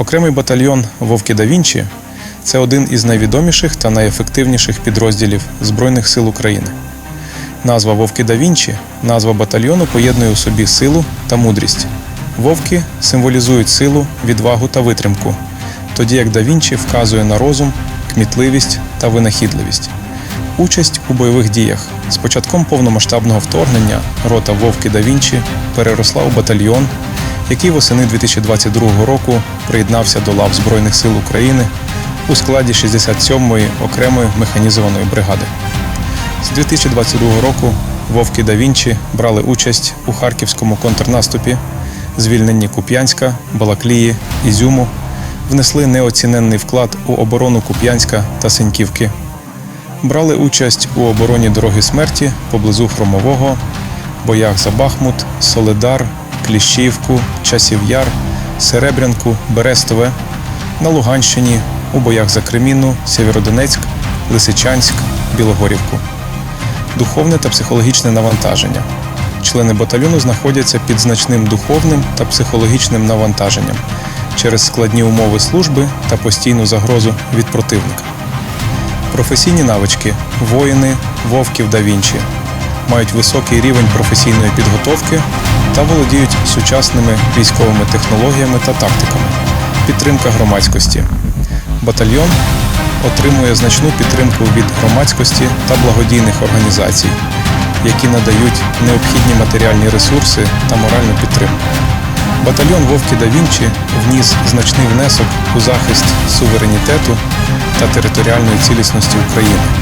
Окремий батальйон Вовки да Вінчі це один із найвідоміших та найефективніших підрозділів Збройних сил України. Назва Вовки да Вінчі, назва батальйону поєднує у собі силу та мудрість. Вовки символізують силу, відвагу та витримку, тоді як да Вінчі вказує на розум, кмітливість та винахідливість. Участь у бойових діях. З початком повномасштабного вторгнення рота Вовки да Вінчі переросла у батальйон, який восени 2022 року приєднався до лав Збройних сил України у складі 67-ї окремої механізованої бригади. З 2022 року Вовки да Вінчі брали участь у харківському контрнаступі, звільненні Куп'янська, Балаклії, Ізюму, внесли неоціненний вклад у оборону Куп'янська та Синьківки. Брали участь у обороні дороги смерті поблизу Хромового, боях за Бахмут, Соледар, Кліщівку, Часів Яр, Серебрянку, Берестове, на Луганщині, у боях за Кремінну, Сєвєродонецьк, Лисичанськ, Білогорівку. Духовне та психологічне навантаження. Члени батальйону знаходяться під значним духовним та психологічним навантаженням через складні умови служби та постійну загрозу від противника. Професійні навички воїни, вовків да Вінчі мають високий рівень професійної підготовки та володіють сучасними військовими технологіями та тактиками. Підтримка громадськості. Батальйон отримує значну підтримку від громадськості та благодійних організацій, які надають необхідні матеріальні ресурси та моральну підтримку. Батальйон Вовки да Вінчі вніс значний внесок у захист суверенітету та територіальної цілісності України.